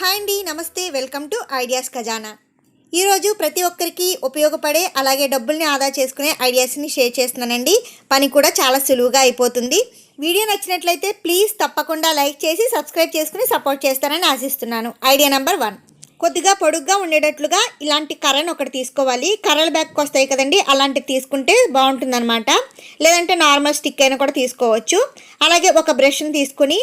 Hi అండి నమస్తే welcome to ideas ఖజానా. ఈరోజు ప్రతి ఒక్కరికి ఉపయోగపడే అలాగే డబ్బుల్ని ఆదా చేసుకునే ఐడియాస్ని షేర్ చేస్తున్నానండి. పని కూడా చాలా సులువుగా అయిపోతుంది. వీడియో నచ్చినట్లయితే ప్లీజ్ తప్పకుండా లైక్ చేసి సబ్స్క్రైబ్ చేసుకుని సపోర్ట్ చేస్తారని ఆశిస్తున్నాను. Idea number one. కొద్దిగా పొడుగ్గా ఉండేటట్లుగా ఇలాంటి కర్రను ఒకటి తీసుకోవాలి. కర్రలు బ్యాక్ వస్తాయి కదండి అలాంటివి తీసుకుంటే బాగుంటుందన్నమాట. లేదంటే నార్మల్ స్టిక్ అయినా కూడా తీసుకోవచ్చు. అలాగే ఒక బ్రష్ని తీసుకుని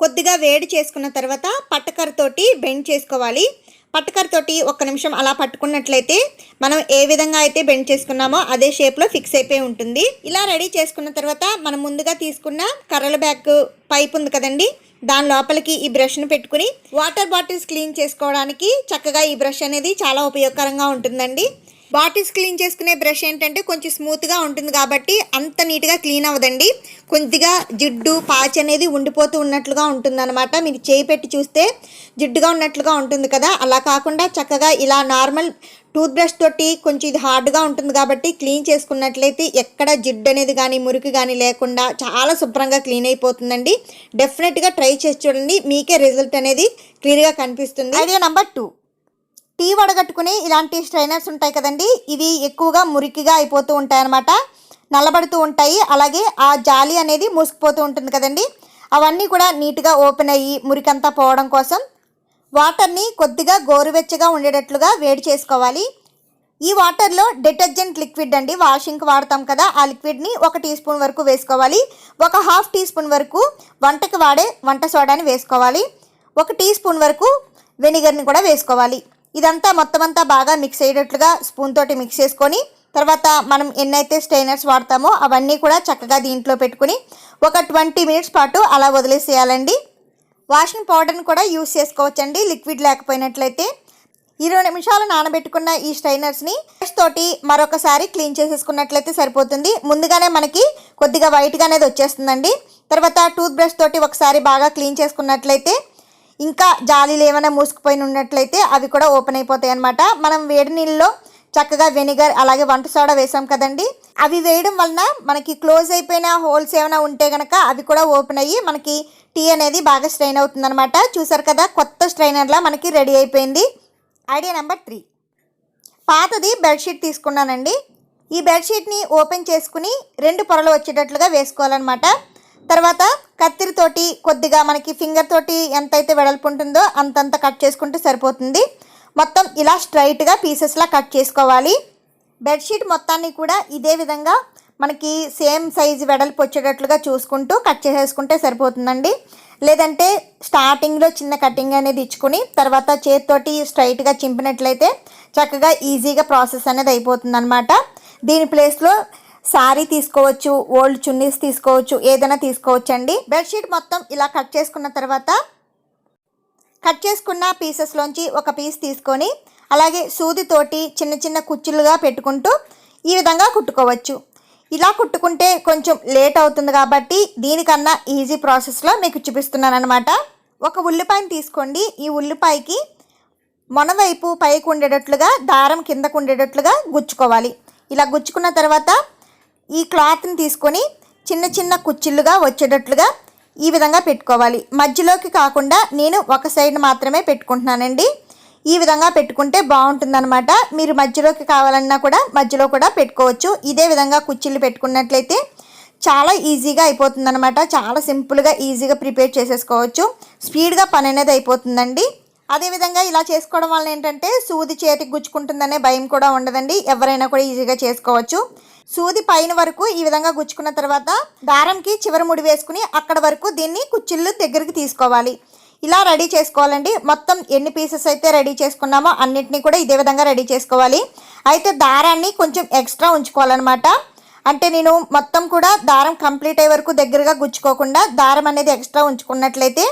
కొద్దిగా వేడి చేసుకున్న తర్వాత పట్టకరతోటి బెండ్ చేసుకోవాలి. పట్టకరతోటి ఒక్క నిమిషం అలా పట్టుకున్నట్లయితే మనం ఏ విధంగా అయితే బెండ్ చేసుకున్నామో అదే షేప్లో ఫిక్స్ అయిపోయి ఉంటుంది. ఇలా రెడీ చేసుకున్న తర్వాత మనం ముందుగా తీసుకున్న కర్రల బ్యాగ్ పైప్ ఉంది కదండి దాని లోపలికి ఈ బ్రష్ను పెట్టుకుని వాటర్ బాటిల్స్ క్లీన్ చేసుకోవడానికి చక్కగా ఈ బ్రష్ అనేది చాలా ఉపయోగకరంగా ఉంటుందండి. బాటిల్స్ క్లీన్ చేసుకునే బ్రష్ ఏంటంటే కొంచెం స్మూత్గా ఉంటుంది కాబట్టి అంత నీట్గా క్లీన్ అవ్వదండి. కొద్దిగా జిడ్డు పాచి అనేది ఉండిపోతూ ఉన్నట్లుగా ఉంటుందన్నమాట. మీరు చేయి పెట్టి చూస్తే జిడ్డుగా ఉన్నట్లుగా ఉంటుంది కదా. అలా కాకుండా చక్కగా ఇలా నార్మల్ టూత్ బ్రష్ తోటి కొంచెం ఇది హార్డ్గా ఉంటుంది కాబట్టి క్లీన్ చేసుకున్నట్లయితే ఎక్కడ జిడ్డు అనేది కానీ మురికి కానీ లేకుండా చాలా శుభ్రంగా క్లీన్ అయిపోతుందండి. డెఫినెట్గా ట్రై చేసి చూడండి. మీకే రిజల్ట్ అనేది క్లియర్గా కనిపిస్తుంది. అదే నెంబర్ టూ. టీ వడగట్టుకుని ఇలాంటి స్ట్రైనర్స్ ఉంటాయి కదండి. ఇవి ఎక్కువగా మురికిగా అయిపోతూ ఉంటాయి అన్నమాట నల్లబడుతూ ఉంటాయి. అలాగే ఆ జాలి అనేది మూసుకుపోతూ ఉంటుంది కదండి. అవన్నీ కూడా నీట్గా ఓపెన్ అయ్యి మురికంతా పోవడం కోసం వాటర్ని కొద్దిగా గోరువెచ్చగా ఉండేటట్లుగా వేడి చేసుకోవాలి. ఈ వాటర్లో డిటర్జెంట్ లిక్విడ్ అండి. వాషింగ్కి వాడతాం కదా ఆ లిక్విడ్ని ఒక టీ స్పూన్ వరకు వేసుకోవాలి. ఒక హాఫ్ టీ స్పూన్ వరకు వంటకి వాడే వంట సోడాని వేసుకోవాలి. ఒక టీ స్పూన్ వరకు వెనిగర్ని కూడా వేసుకోవాలి. ఇదంతా మొత్తం అంతా బాగా మిక్స్ అయ్యేటట్లుగా స్పూన్ తోటి మిక్స్ చేసుకొని తర్వాత మనం ఎన్నైతే స్టైనర్స్ వాడతామో అవన్నీ కూడా చక్కగా దీంట్లో పెట్టుకుని ఒక ట్వంటీ మినిట్స్ పాటు అలా వదిలేసేయాలండి. వాషింగ్ పౌడర్ని కూడా యూస్ చేసుకోవచ్చండి. లిక్విడ్ లేకపోయినట్లయితే ఇరవై నిమిషాలు నానబెట్టుకున్న ఈ స్ట్రైనర్స్ని బ్రష్ తోటి మరొకసారి క్లీన్ చేసేసుకున్నట్లయితే సరిపోతుంది. ముందుగానే మనకి కొద్దిగా వైట్గా అనేది వచ్చేస్తుందండి. తర్వాత టూత్ బ్రష్ తోటి ఒకసారి బాగా క్లీన్ చేసుకున్నట్లయితే ఇంకా జాలీలు ఏమైనా మూసుకుపోయి ఉన్నట్లయితే అవి కూడా ఓపెన్ అయిపోతాయి అనమాట మనం వేడి నీళ్ళలో చక్కగా వెనిగర్ అలాగే వంట సోడా వేసాం కదండి. అవి వేయడం వలన మనకి క్లోజ్ అయిపోయిన హోల్స్ ఏమైనా ఉంటే కనుక అవి కూడా ఓపెన్ అయ్యి మనకి టీ అనేది బాగా స్ట్రెయిన్ అవుతుందన్నమాట. చూసారు కదా కొత్త స్ట్రైనర్లా మనకి రెడీ అయిపోయింది. Idea number three. పాతది బెడ్షీట్ తీసుకున్నానండి. ఈ బెడ్షీట్ని ఓపెన్ చేసుకుని రెండు పొరలు వచ్చేటట్లుగా వేసుకోవాలన్నమాట. తర్వాత కత్తిరితోటి కొద్దిగా మనకి ఫింగర్ తోటి ఎంతైతే వెడల్పు ఉంటుందో అంతంత కట్ చేసుకుంటే సరిపోతుంది. మొత్తం ఇలా స్ట్రైట్గా పీసెస్లా కట్ చేసుకోవాలి. బెడ్షీట్ మొత్తాన్ని కూడా ఇదే విధంగా మనకి సేమ్ సైజు వెడల్పు వచ్చేటట్లుగా చూసుకుంటూ కట్ చేసేసుకుంటే సరిపోతుందండి. లేదంటే స్టార్టింగ్లో చిన్న కటింగ్ అనేది ఇచ్చుకుని తర్వాత చేతితోటి స్ట్రైట్గా చింపినట్లయితే చక్కగా ఈజీగా ప్రాసెస్ అనేది అయిపోతుందన్నమాట. దీని ప్లేస్లో శారీ తీసుకోవచ్చు ఓల్డ్ చున్నీస్ తీసుకోవచ్చు ఏదైనా తీసుకోవచ్చు అండి బెడ్షీట్ మొత్తం ఇలా కట్ చేసుకున్న తర్వాత కట్ చేసుకున్న పీసెస్లోంచి ఒక పీస్ తీసుకొని అలాగే సూదితోటి చిన్న చిన్న కుచ్చులుగా పెట్టుకుంటూ ఈ విధంగా కుట్టుకోవచ్చు. ఇలా కుట్టుకుంటే కొంచెం లేట్ అవుతుంది కాబట్టి దీనికన్నా ఈజీ ప్రాసెస్లో మీకు చూపిస్తున్నాను అనమాట ఒక ఉల్లిపాయని తీసుకోండి. ఈ ఉల్లిపాయకి మొనవైపు పైకి ఉండేటట్లుగా దారం కిందకు ఉండేటట్లుగా గుచ్చుకోవాలి. ఇలా గుచ్చుకున్న తర్వాత ఈ క్లాత్ని తీసుకొని చిన్న చిన్న కుచ్చిళ్ళుగా వచ్చేటట్లుగా ఈ విధంగా పెట్టుకోవాలి. మధ్యలోకి కాకుండా నేను ఒక సైడ్ మాత్రమే పెట్టుకుంటున్నానండి. ఈ విధంగా పెట్టుకుంటే బాగుంటుందన్నమాట. మీరు మధ్యలోకి కావాలన్నా కూడా మధ్యలో కూడా పెట్టుకోవచ్చు. ఇదే విధంగా కుచ్చిళ్ళు పెట్టుకున్నట్లయితే చాలా ఈజీగా అయిపోతుందన్నమాట. చాలా సింపుల్గా ఈజీగా ప్రిపేర్ చేసేసుకోవచ్చు. స్పీడ్గా పని అనేది అయిపోతుందండి. అదేవిధంగా ఇలా చేసుకోవడం వల్ల ఏంటంటే సూది చేతికి గుచ్చుకుంటుందనే భయం కూడా ఉండదండి. ఎవరైనా కూడా ఈజీగా చేసుకోవచ్చు. సూది పైన వరకు ఈ విధంగా గుచ్చుకున్న తర్వాత దారంకి చివరి ముడి వేసుకుని అక్కడ వరకు దీన్ని కుచ్చిళ్ళు దగ్గరికి తీసుకోవాలి. ఇలా రెడీ చేసుకోవాలండి. మొత్తం ఎన్ని పీసెస్ అయితే రెడీ చేసుకున్నామో అన్నిటినీ కూడా ఇదే విధంగా రెడీ చేసుకోవాలి. అయితే దారాన్ని కొంచెం ఎక్స్ట్రా ఉంచుకోవాలన్నమాట. అంటే నేను మొత్తం కూడా దారం కంప్లీట్ అయ్యే వరకు దగ్గరగా గుచ్చుకోకుండా దారం అనేది ఎక్స్ట్రా ఉంచుకున్నట్లయితే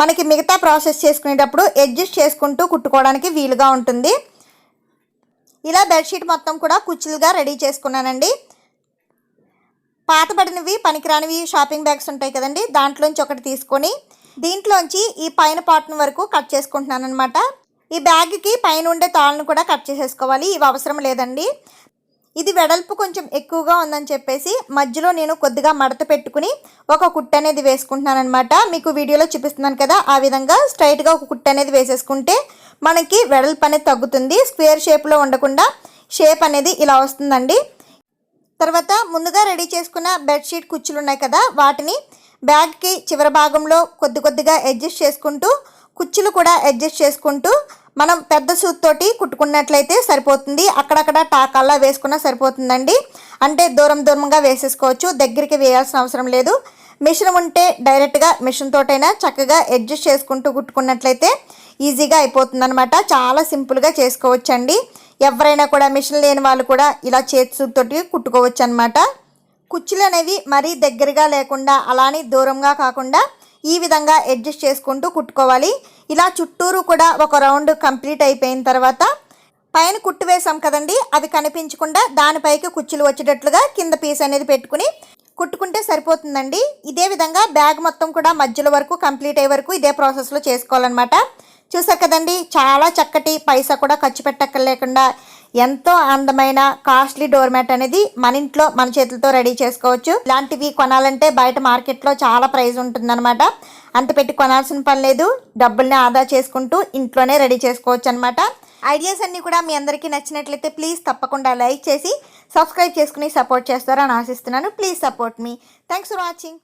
మనకి మిగతా ప్రాసెస్ చేసుకునేటప్పుడు అడ్జస్ట్ చేసుకుంటూ కుట్టుకోవడానికి వీలుగా ఉంటుంది. ఇలా బెడ్షీట్ మొత్తం కూడా కుచ్చులుగా రెడీ చేసుకున్నానండి. పాతబడినవి పనికిరానివి షాపింగ్ బ్యాగ్స్ ఉంటాయి కదండి దాంట్లోంచి ఒకటి తీసుకొని దీంట్లోంచి ఈ పైన పార్ట్ను వరకు కట్ చేసుకుంటున్నాను అనమాట ఈ బ్యాగ్కి పైన ఉండే తాళ్ళను కూడా కట్ చేసేసుకోవాలి ఇవి అవసరం లేదండి. ఇది వెడల్పు కొంచెం ఎక్కువగా ఉందని చెప్పేసి మధ్యలో నేను కొద్దిగా మడత పెట్టుకుని ఒక కుట్ట అనేది వేసుకుంటున్నాను అనమాట మీకు వీడియోలో చూపిస్తున్నాను కదా ఆ విధంగా స్ట్రైట్గా ఒక కుట్ట అనేది వేసేసుకుంటే మనకి వెడల్పు అనేది తగ్గుతుంది. స్క్వేర్ షేప్లో ఉండకుండా షేప్ అనేది ఇలా వస్తుందండి. తర్వాత ముందుగా రెడీ చేసుకున్న బెడ్షీట్ కుచ్చులు ఉన్నాయి కదా వాటిని బ్యాగ్కి చివరి భాగంలో కొద్ది కొద్దిగా అడ్జస్ట్ చేసుకుంటూ కుచ్చులు కూడా అడ్జస్ట్ చేసుకుంటూ మనం పెద్ద సూత్ తోటి కుట్టుకున్నట్లయితే సరిపోతుంది. అక్కడక్కడ టాకాల్లా వేసుకున్నా సరిపోతుందండి. అంటే దూరం దూరంగా వేసేసుకోవచ్చు. దగ్గరికి వేయాల్సిన అవసరం లేదు. మిషన్ ఉంటే డైరెక్ట్గా మిషన్ తోటైనా చక్కగా అడ్జస్ట్ చేసుకుంటూ కుట్టుకున్నట్లయితే ఈజీగా అయిపోతుందన్నమాట. చాలా సింపుల్గా చేసుకోవచ్చండి. ఎవరైనా కూడా మిషన్ లేని వాళ్ళు కూడా ఇలా చేతితోటి కుట్టుకోవచ్చు అనమాట కుచ్చులు అనేవి మరీ దగ్గరగా లేకుండా అలానే దూరంగా కాకుండా ఈ విధంగా అడ్జస్ట్ చేసుకుంటూ కుట్టుకోవాలి. ఇలా చుట్టూరు కూడా ఒక రౌండ్ కంప్లీట్ అయిపోయిన తర్వాత పైన కుట్టు వేసాం కదండి అవి కనిపించకుండా దానిపైకి కుచ్చులు వచ్చేటట్లుగా కింద పీస్ అనేది పెట్టుకుని కుట్టుకుంటే సరిపోతుందండి. ఇదే విధంగా బ్యాగ్ మొత్తం కూడా మధ్యలో వరకు కంప్లీట్ అయ్యే వరకు ఇదే ప్రాసెస్లో చేసుకోవాలన్నమాట. చూసారు కదండి చాలా చక్కటి పైసా కూడా ఖర్చు పెట్టక్కర్లేకుండా ఎంతో అందమైన కాస్ట్లీ డోర్ మ్యాట్ అనేది మన ఇంట్లో మన చేతులతో రెడీ చేసుకోవచ్చు. ఇలాంటివి కొనాలంటే బయట మార్కెట్లో చాలా ప్రైస్ ఉంటుందన్నమాట. అంత పెట్టి కొనాల్సిన పని లేదు. డబ్బుల్ని ఆదా చేసుకుంటూ ఇంట్లోనే రెడీ చేసుకోవచ్చు అనమాట ఐడియాస్ అన్నీ కూడా మీ అందరికీ నచ్చినట్లయితే ప్లీజ్ తప్పకుండా లైక్ చేసి సబ్స్క్రైబ్ చేసుకుని సపోర్ట్ చేస్తారని ఆశిస్తున్నాను. ప్లీజ్ సపోర్ట్ మీ థ్యాంక్స్ ఫర్ వాచింగ్